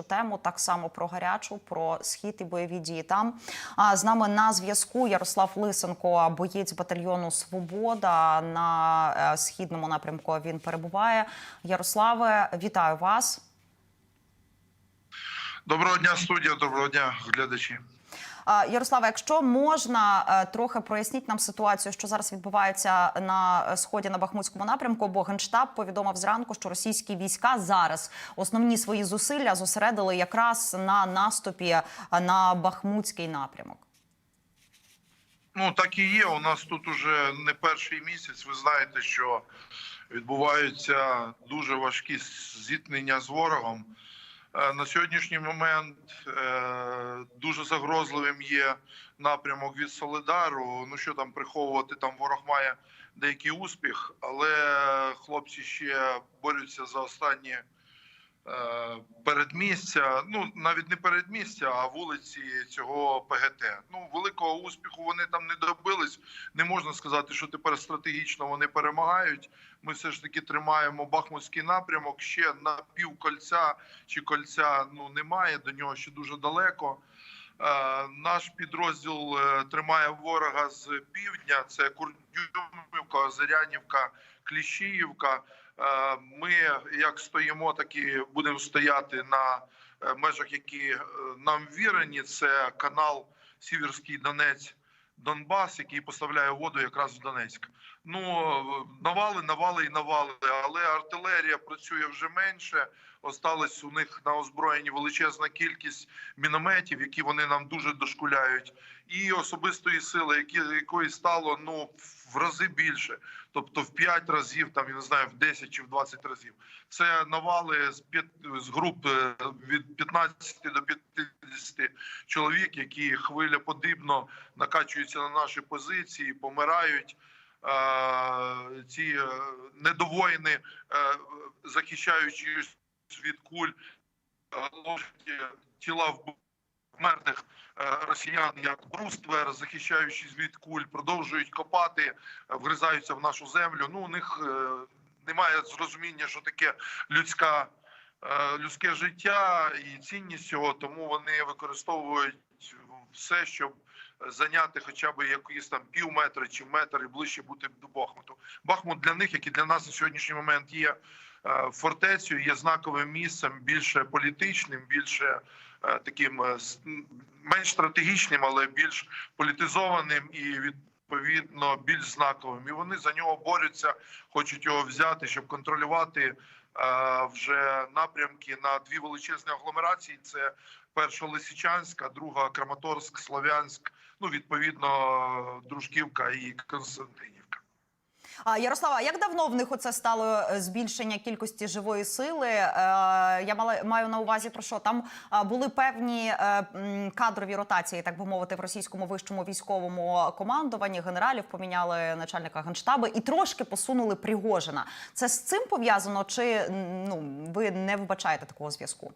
Тему так само про гарячу, про схід і бойові дії там. А з нами на зв'язку Ярослав Лисенко, боєць батальйону Свобода на е, східному напрямку. Він перебуває. Ярославе, вітаю вас. Доброго дня, студія. Доброго дня, глядачі. А, Ярославе, якщо можна е, трохи проясніть нам ситуацію, що зараз відбувається на е, сході на Бахмутському напрямку, бо генштаб повідомив зранку, що російські війська зараз основні свої зусилля зосередили якраз на наступі е, на Бахмутський напрямок. Ну так і є. У нас тут уже не перший місяць. Ви знаєте, що відбуваються дуже важкі зіткнення з ворогом. Е, На сьогоднішній момент е, дуже загрозливим є напрямок від Солидару. Ну що там приховувати, там ворог має деякий успіх, але хлопці ще борються за останні передмістя. Ну навіть не передмістя, а вулиці цього ПГТ. Ну великого успіху вони там не добились. Не можна сказати, що тепер стратегічно вони перемагають. Ми все ж таки тримаємо Бахмутський напрямок. Ще на пів кольця чи кольця ну немає. До нього ще дуже далеко. Е, Наш підрозділ е, тримає ворога з півдня. Це Курдюмівка, Озерянівка, Кліщіївка. Е, Ми як стоїмо, так і будемо стояти на межах, які нам вірені. Це канал Сіверський Донець. Донбас, який поставляє воду якраз в Донецьк. Ну навали, навали і навали, але артилерія працює вже менше. Осталось у них на озброєнні величезна кількість мінометів, які вони нам дуже дошкуляють, і особистої сили, які якої стало ну в рази більше, тобто в 5 разів, там я не знаю, в 10 чи в 20 разів. Це навали з п'ят з груп е, від 15 до 50 чоловік, які хвилеподібно накачуються на наші позиції, помирають. Ці е, недовоїни, е, захищаючи від куль, е, ложать тіла вмерлих е, росіян як бруствер, захищаючись від куль, продовжують копати, вгризаються в нашу землю. Ну у них немає зрозуміння, що таке людська. Людське життя і цінність цього, тому вони використовують все, щоб зайняти хоча б якісь там пів метра чи метр і ближче бути до Бахмуту. Бахмут для них, як і для нас на сьогоднішній момент, є е, фортецею, є знаковим місцем, більше політичним, більше е, таким е, менш стратегічним, але більш політизованим і відповідно більш знаковим. І вони за нього борються, хочуть його взяти, щоб контролювати е, вже напрямки на дві величезні агломерації. Це перша Лисичанська, друга Краматорськ, Слов'янськ. Ну відповідно, Дружківка і Константинівка. А Ярослава, як давно в них оце стало е, збільшення кількості живої сили? Е, я мала маю на увазі про що там були певні е, кадрові ротації, так би мовити, в російському вищому військовому командуванні. Генералів поміняли начальника генштабу і трошки посунули Пригожина. Це з цим пов'язано? Чи ну ви не вбачаєте такого зв'язку?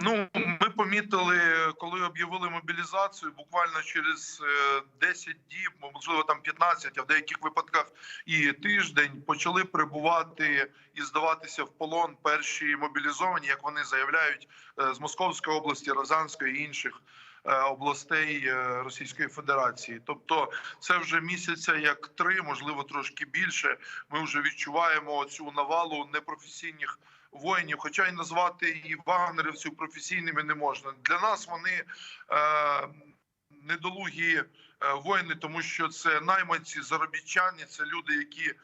Ну, ми помітили, коли об'явили мобілізацію, буквально через е, 10 діб, можливо, там 15, а в деяких випадках і тиждень почали прибувати і здаватися в полон перші мобілізовані, як вони заявляють, е, з Московської області, Розанської і інших. е, Областей е, Російської Федерації, тобто це вже місяця як три, можливо, трошки більше. Ми вже відчуваємо цю навалу непрофесійних воїнів, хоча й назвати і вагнерівців професійними не можна. Для нас вони е, недолугі е, воїни, тому що це найманці, заробітчані, це люди, які е,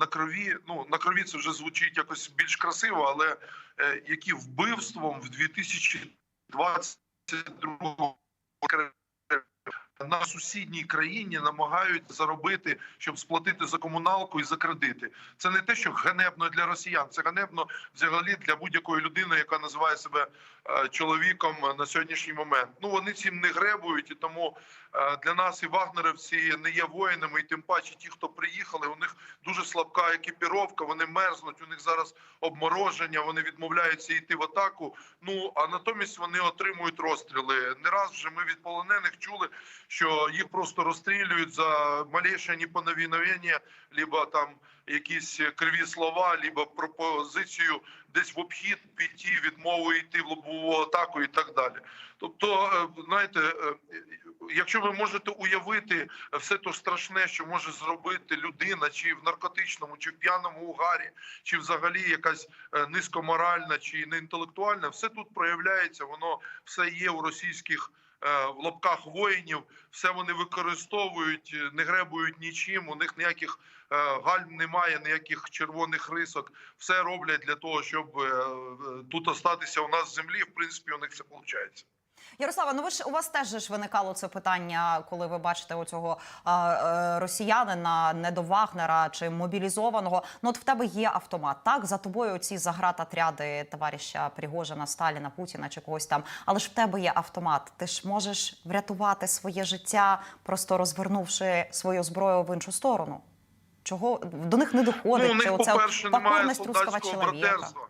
на крові. Ну на крові це вже звучить якось більш красиво, але е, які вбивством в 2022 на сусідній країні намагають заробити, щоб сплатити за комуналку і за кредити. Це не те, що ганебно для росіян, це ганебно взагалі для будь-якої людини, яка називає себе е, чоловіком на сьогоднішній момент. Ну вони цим не гребують, і тому е, для нас і вагнерівці не є воїнами, і тим паче ті, хто приїхали, у них дуже слабка екіпіровка. Вони мерзнуть. У них зараз обмороження. Вони відмовляються йти в атаку. Ну а натомість вони отримують розстріли. Не раз вже ми від полонених чули, що їх просто розстрілюють за малейше непоновіновення, либо там якісь криві слова, либо пропозицію десь в обхід піти, відмову йти в лобову атаку і так далі. Тобто, е, знаєте, е, якщо ви можете уявити все то страшне, що може зробити людина, чи в наркотичному, чи в п'яному угарі, чи взагалі якась е, низькоморальна чи неінтелектуальна, все тут проявляється. Воно все є у російських е, в лапках воїнів. Все вони використовують, е, не гребують нічим. У них ніяких е, гальм немає, ніяких червоних рисок. Все роблять для того, щоб е, е, тут остатися у нас в землі. В принципі, у них все виходить. Ярослава, ну ви ж у вас теж ж виникало це питання, коли ви бачите оцього е, росіянина, не до Вагнера чи мобілізованого. Ну от в тебе є автомат. Так за тобою ці загратотряди товариша Пригожина, Сталіна, Путіна чи когось там. Але ж в тебе є автомат. Ти ж можеш врятувати своє життя, просто розвернувши свою зброю в іншу сторону. Чого до них не доходить? Ну, у них, по-перше, немає солдатського братерства.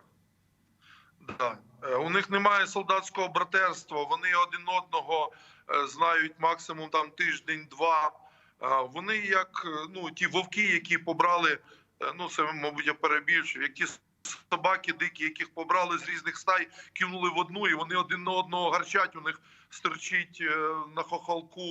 Да. Е, У них немає солдатського братерства. Вони один одного е, знають максимум там тиждень-два. Е, Вони як ну ті вовки, які побрали. Ну це мабуть я перебільшив. Які собаки дикі, яких побрали з різних стай, кинули в одну, і вони один на одного гарчать. У них стерчить на хохолку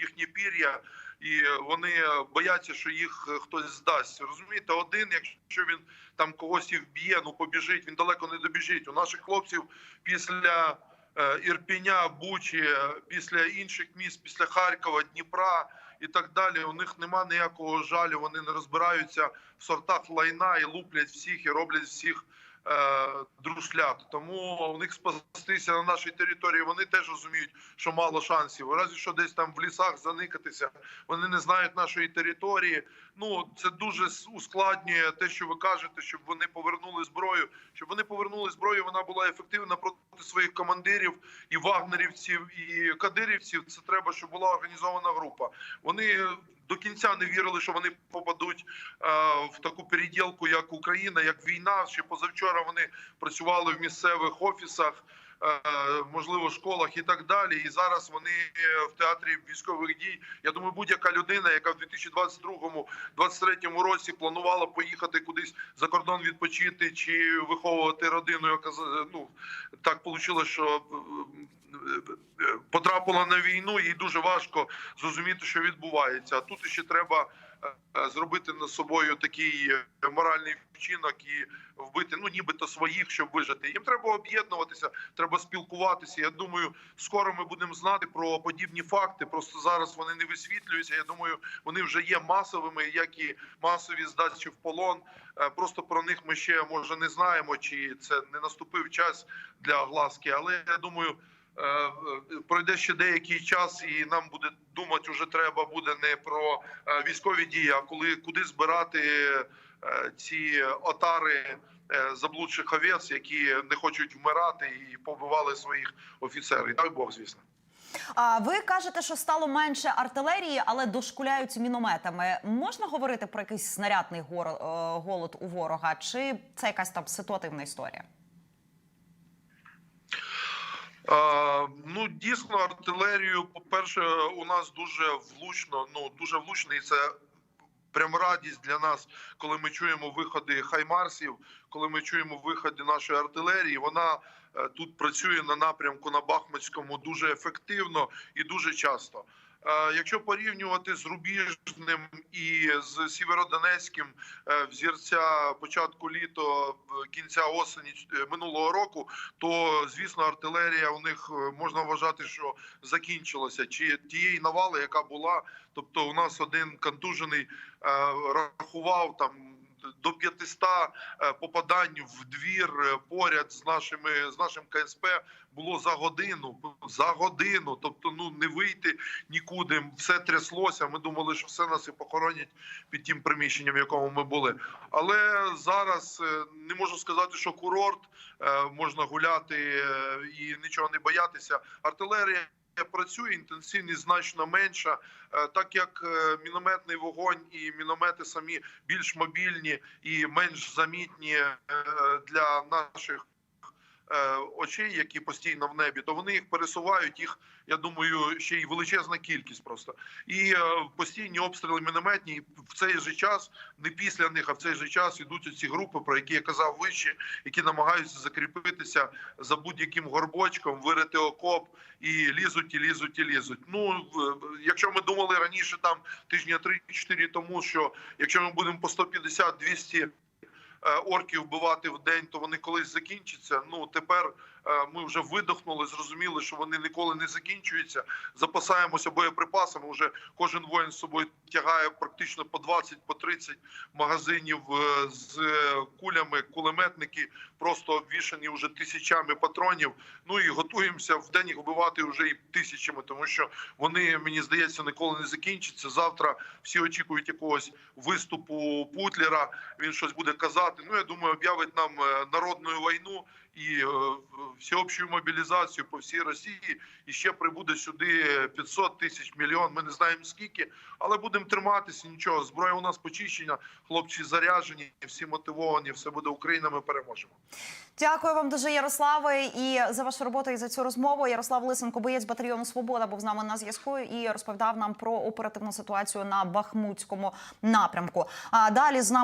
їхні пір'я і вони бояться, що їх хтось здасть. Розумієте, один, якщо він там когось і вб'є, ну побіжить, він далеко не добіжить. У наших хлопців після е, Ірпіня, Бучі, е, після інших міст, після Харкова, Дніпра і так далі. У них нема ніякого жалю. Вони не розбираються в сортах лайна і луплять всіх і роблять всіх. Е, Друшлят, тому у них спастися на нашій території. Вони теж розуміють, що мало шансів. Разі що десь там в лісах заникатися, вони не знають нашої території. Ну це дуже ускладнює те, що ви кажете, щоб вони повернули зброю. Щоб вони повернули зброю, вона була ефективна проти своїх командирів і вагнерівців, і кадирівців. Це треба, щоб була організована група. Вони до кінця не вірили, що вони попадуть е, в таку переділку, як Україна, як війна. Ще позавчора вони працювали в місцевих офісах. Е, Можливо, школах і так далі, і зараз вони е, в театрі військових дій. Я думаю, будь-яка людина, яка в 2022-2023 році планувала поїхати кудись за кордон відпочити чи виховувати родину, яка ну так вийшло, що е, потрапила на війну, їй дуже важко зрозуміти, що відбувається. А тут ще треба зробити над собою такий е, моральний вчинок і вбити ну нібито своїх, щоб вижити. Їм треба об'єднуватися, треба спілкуватися. Я думаю, скоро ми будемо знати про подібні факти. Просто зараз вони не висвітлюються. Я думаю, вони вже є масовими, як і масові здачі в полон. Е, Просто про них ми ще може не знаємо, чи це не наступив час для огласки. Але я думаю, е, е, пройде ще деякий час, і нам буде думати, вже треба буде не про е, військові дії, а коли куди збирати е, ці отари е, заблудших овець, які не хочуть вмирати і побивали своїх офіцерів. Дай Бог, звісно. А ви кажете, що стало менше артилерії, але дошкуляють мінометами. Можна говорити про якийсь снарядний е, голод у ворога, чи це якась там ситуативна історія? Ну дійсно, артилерію, по-перше, у нас дуже влучно, ну дуже влучно, і це прям радість для нас, коли ми чуємо виходи хаймарсів, коли ми чуємо виходи нашої артилерії. Вона е, тут працює на напрямку на Бахмутському дуже ефективно і дуже часто. Е, Якщо порівнювати з Рубіжним і з Сєвєродонецьким е, взірця початку літо е, кінця осені минулого року, то звісно артилерія у них можна вважати, що закінчилася. Чи тієї навали, яка була, тобто у нас один контужений рахував там. До 500 е, попадань в двір е, поряд з нашими з нашим КСП було за годину. За годину, тобто, ну не вийти нікуди. Все тряслося. Ми думали, що все нас і похоронять під тим приміщенням, в якому ми були. Але зараз е, не можу сказати, що курорт можна гуляти і нічого не боятися. Артилерія. Працює інтенсивність значно менша, Е, так як е, мінометний вогонь і міномети самі більш мобільні і менш замітні е, для наших очей, які постійно в небі, то вони їх пересувають. Їх я думаю, ще й величезна кількість просто і е, постійні обстріли мінометні. В цей же час, не після них, а в цей же час ідуть ці групи, про які я казав вище, які намагаються закріпитися за будь-яким горбочком, вирити окоп і лізуть, і лізуть, і лізуть. Ну якщо ми думали раніше, там тижня 3-4 тому, що якщо ми будемо по 150-200 е, орків вбивати в день, то вони колись закінчаться. Ну тепер е, ми вже видохнули, зрозуміли, що вони ніколи не закінчуються. Запасаємося боєприпасами. Вже кожен воїн з собою тягає практично по 20 по 30 магазинів е, з е, кулями. Кулеметники просто обвішані вже тисячами патронів. Ну і готуємося в день їх вбивати вже і тисячами, тому що вони мені здається ніколи не закінчаться. Завтра всі очікують якогось виступу Путлера. Він щось буде казати. Ну я думаю, об'явить нам е, народну війну і е, всеобщу мобілізацію по всій Росії. І ще прибуде сюди 500 тисяч мільйон. Ми не знаємо скільки, але будемо триматися. Нічого, зброя у нас почищена, хлопці заряжені, всі мотивовані. Все буде Україна. Ми переможемо. Дякую вам дуже, Ярославе, і за вашу роботу і за цю розмову. Ярослав Лисенко, боєць батальйону Свобода, був з нами на зв'язку і розповідав нам про оперативну ситуацію на Бахмутському напрямку. А далі з нами.